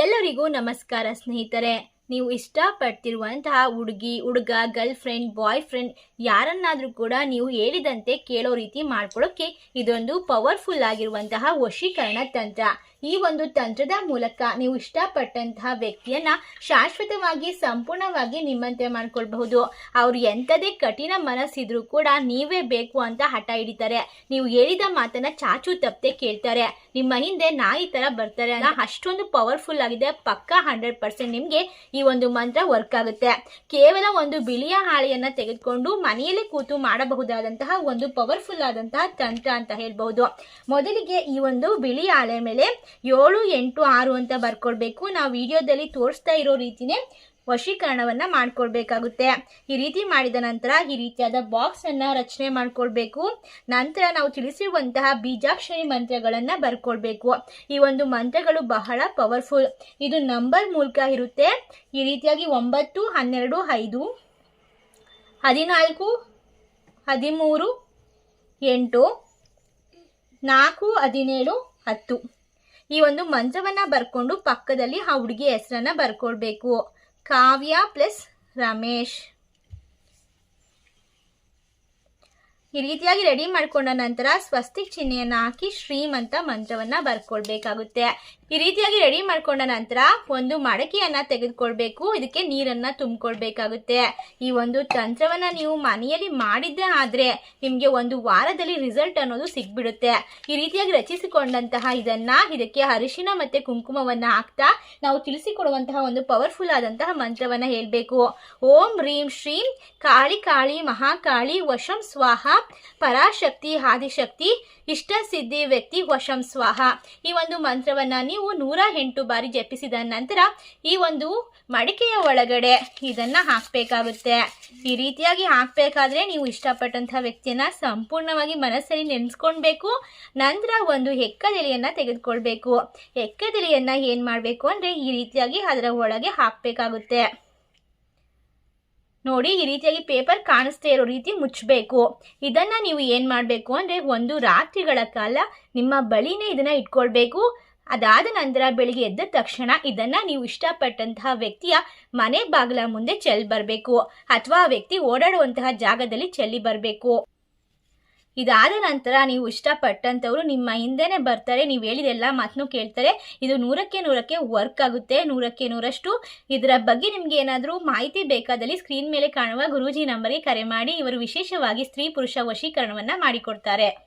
ಎಲ್ಲರಿಗೂ ನಮಸ್ಕಾರ ಸ್ನೇಹಿತರೆ. ನೀವು ಇಷ್ಟಪಡ್ತಿರುವಂತಹ ಹುಡುಗಿ, ಹುಡುಗ ಗರ್ಲ್ ಫ್ರೆಂಡ್ ಬಾಯ್ ಫ್ರೆಂಡ್ ಯಾರನ್ನಾದರೂ ಕೂಡ ನೀವು ಹೇಳಿದಂತೆ ಕೇಳೋ ರೀತಿ ಮಾಡ್ಕೊಳ್ಳೋಕ್ಕೆ ಇದೊಂದು ಪವರ್ಫುಲ್ ಆಗಿರುವಂತಹ ವಶೀಕರಣ ತಂತ್ರ. ಈ ಒಂದು ತಂತ್ರದ ಮೂಲಕ ನೀವು ಇಷ್ಟಪಟ್ಟಂತಹ ವ್ಯಕ್ತಿಯನ್ನ ಶಾಶ್ವತವಾಗಿ ಸಂಪೂರ್ಣವಾಗಿ ನಿಮ್ಮಂತೆ ಮಾಡ್ಕೊಳ್ಬಹುದು. ಅವ್ರು ಎಂಥದೇ ಕಠಿಣ ಮನಸ್ಸಿದ್ರು ಕೂಡ ನೀವೇ ಬೇಕು ಅಂತ ಹಠ ಹಿಡಿತಾರೆ. ನೀವು ಹೇಳಿದ ಮಾತನ್ನ ಚಾಚು ತಪ್ಪದೆ ಕೇಳ್ತಾರೆ. ನಿಮ್ಮ ಹಿಂದೆ ನಾಯಿ ತರ ಬರ್ತಾರೆ ಅಷ್ಟೊಂದು ಪವರ್ಫುಲ್ ಆಗಿದೆ. ಪಕ್ಕಾ ಹಂಡ್ರೆಡ್ ಪರ್ಸೆಂಟ್ ನಿಮ್ಗೆ ಈ ಒಂದು ಮಂತ್ರ ವರ್ಕ್ ಆಗುತ್ತೆ. ಕೇವಲ ಒಂದು ಬಿಳಿಯ ಹಾಳೆಯನ್ನ ತೆಗೆದುಕೊಂಡು ಮನೆಯಲ್ಲೇ ಕೂತು ಮಾಡಬಹುದಾದಂತಹ ಒಂದು ಪವರ್ಫುಲ್ ಆದಂತಹ ತಂತ್ರ ಅಂತ ಹೇಳ್ಬಹುದು. ಮೊದಲಿಗೆ ಈ ಒಂದು ಬಿಳಿ ಹಾಳೆ ಮೇಲೆ ಏಳು ಎಂಟು ಆರು ಅಂತ ಬರ್ಕೊಳ್ಬೇಕು ನಾವು ವಿಡಿಯೋದಲ್ಲಿ ತೋರಿಸ್ತಾ ಇರೋ ರೀತಿನೇ ವಶೀಕರಣವನ್ನು ಮಾಡ್ಕೊಳ್ಬೇಕಾಗುತ್ತೆ ಈ ರೀತಿ ಮಾಡಿದ ನಂತರ ಈ ರೀತಿಯಾದ ಬಾಕ್ಸನ್ನು ರಚನೆ ಮಾಡ್ಕೊಳ್ಬೇಕು ನಂತರ ನಾವು ತಿಳಿಸಿರುವಂತಹ ಬೀಜಾಕ್ಷರಿ ಮಂತ್ರಗಳನ್ನು ಬರ್ಕೊಳ್ಬೇಕು ಈ ಒಂದು ಮಂತ್ರಗಳು ಬಹಳ ಪವರ್ಫುಲ್. ಇದು ನಂಬರ್ ಮೂಲಕ ಇರುತ್ತೆ. ಈ ರೀತಿಯಾಗಿ ಒಂಬತ್ತು, ಹನ್ನೆರಡು, ಐದು, ಹದಿನಾಲ್ಕು, ಹದಿಮೂರು, ಎಂಟು, ನಾಲ್ಕು, ಹದಿನೇಳು, ಹತ್ತು. ಈ ಒಂದು ಮಂತ್ರವನ್ನ ಬರ್ಕೊಂಡು ಪಕ್ಕದಲ್ಲಿ ಆ ಹುಡುಗಿ ಹೆಸರನ್ನ ಬರ್ಕೊಳ್ಬೇಕು ಕಾವ್ಯ ಪ್ಲಸ್ ರಮೇಶ್. ಈ ರೀತಿಯಾಗಿ ರೆಡಿ ಮಾಡ್ಕೊಂಡ ನಂತರ ಸ್ವಸ್ತಿಕ್ ಚಿಹ್ನೆಯನ್ನು ಹಾಕಿ ಶ್ರೀಮಂತ ಮಂತ್ರವನ್ನ ಬರ್ಕೊಳ್ಬೇಕಾಗುತ್ತೆ. ಈ ರೀತಿಯಾಗಿ ರೆಡಿ ಮಾಡ್ಕೊಂಡ ನಂತರ ಒಂದು ಮಡಕೆಯನ್ನ ತೆಗೆದುಕೊಳ್ಬೇಕು. ಇದಕ್ಕೆ ನೀರನ್ನ ತುಂಬಿಕೊಳ್ಬೇಕಾಗುತ್ತೆ. ಈ ಒಂದು ತಂತ್ರವನ್ನ ನೀವು ಮನೆಯಲ್ಲಿ ಮಾಡಿದ್ದೆ ಆದ್ರೆ ನಿಮ್ಗೆ ಒಂದು ವಾರದಲ್ಲಿ ರಿಸಲ್ಟ್ ಅನ್ನೋದು ಸಿಗ್ಬಿಡುತ್ತೆ. ಈ ರೀತಿಯಾಗಿ ರಚಿಸಿಕೊಂಡಂತಹ ಇದನ್ನ ಇದಕ್ಕೆ ಅರಿಶಿನ ಮತ್ತೆ ಕುಂಕುಮವನ್ನ ಹಾಕ್ತಾ ನಾವು ತಿಳಿಸಿಕೊಡುವಂತಹ ಒಂದು ಪವರ್ಫುಲ್ ಆದಂತಹ ಮಂತ್ರವನ್ನ ಹೇಳ್ಬೇಕು. ಓಂ ರೀಂ ಶ್ರೀಂ ಕಾಳಿ ಕಾಳಿ ಮಹಾಕಾಳಿ ವಶಂ ಸ್ವಾಹ ಪರಾಶಕ್ತಿ, ಆದಿಶಕ್ತಿ ಇಷ್ಟ ಸಿದ್ಧಿ ವ್ಯಕ್ತಿ ವಶಂ ಸ್ವಾಹ. ಈ ಒಂದು ಮಂತ್ರವನ್ನ ನೀವು ನೂರ ಎಂಟು ಬಾರಿ ಜಪಿಸಿದ ನಂತರ ಈ ಒಂದು ಮಡಿಕೆಯ ಒಳಗಡೆ ಇದನ್ನ ಹಾಕ್ಬೇಕಾಗುತ್ತೆ. ಈ ರೀತಿಯಾಗಿ ಹಾಕ್ಬೇಕಾದ್ರೆ ನೀವು ಇಷ್ಟಪಟ್ಟಂಥ ವ್ಯಕ್ತಿಯನ್ನ ಸಂಪೂರ್ಣವಾಗಿ ಮನಸ್ಸಲ್ಲಿ ನೆನೆಸ್ಕೊಳ್ಬೇಕು. ನಂತರ ಒಂದು ಎಕ್ಕದೆಲೆಯನ್ನು ತೆಗೆದುಕೊಳ್ಬೇಕು. ಎಕ್ಕದೆಲೆಯನ್ನು ಏನು ಮಾಡಬೇಕು ಅಂದ್ರೆ ಈ ರೀತಿಯಾಗಿ ಅದರ ಒಳಗೆ ಹಾಕ್ಬೇಕಾಗುತ್ತೆ. ನೋಡಿ, ಈ ರೀತಿಯಾಗಿ ಪೇಪರ್ ಕಾಣಿಸ್ತಾ ಇರೋ ರೀತಿ ಮುಚ್ಚಬೇಕು ಇದನ್ನ ನೀವು ಏನ್ ಮಾಡಬೇಕು ಅಂದ್ರೆ, ಒಂದು ರಾತ್ರಿಗಳ ಕಾಲ ನಿಮ್ಮ ಬಳಿನೇ ಇದನ್ನ ಇಟ್ಕೊಳ್ಬೇಕು. ಅದಾದ ನಂತರ ಬೆಳಿಗ್ಗೆ ಎದ್ದ ತಕ್ಷಣ ಇದನ್ನ ನೀವು ಇಷ್ಟಪಟ್ಟಂತಹ ವ್ಯಕ್ತಿಯ ಮನೆ ಬಾಗಿಲ ಮುಂದೆ ಚೆಲ್ಲಿ ಬರಬೇಕು. ಅಥವಾ ಆ ವ್ಯಕ್ತಿ ಓಡಾಡುವಂತಹ ಜಾಗದಲ್ಲಿ ಚೆಲ್ಲಿ ಬರಬೇಕು. ಇದಾದ ನಂತರ ನೀವು ಇಷ್ಟಪಟ್ಟಂಥವ್ರು ನಿಮ್ಮ ಹಿಂದೆನೆ ಬರ್ತಾರೆ, ನೀವು ಹೇಳಿದೆಲ್ಲ ಮಾತನ್ನು ಕೇಳ್ತಾರೆ. ಇದು ನೂರಕ್ಕೆ ನೂರಕ್ಕೆ ವರ್ಕ್ ಆಗುತ್ತೆ. ನೂರಕ್ಕೆ ನೂರಷ್ಟು ಇದರ ಬಗ್ಗೆ ನಿಮಗೆ ಏನಾದರೂ ಮಾಹಿತಿ ಬೇಕಾದಲ್ಲಿ ಸ್ಕ್ರೀನ್ ಮೇಲೆ ಕಾಣುವ ಗುರೂಜಿ ನಂಬರ್ಗೆ ಕರೆ ಮಾಡಿ ಇವರು ವಿಶೇಷವಾಗಿ ಸ್ತ್ರೀ ಪುರುಷ ವಶೀಕರಣವನ್ನು ಮಾಡಿಕೊಡ್ತಾರೆ.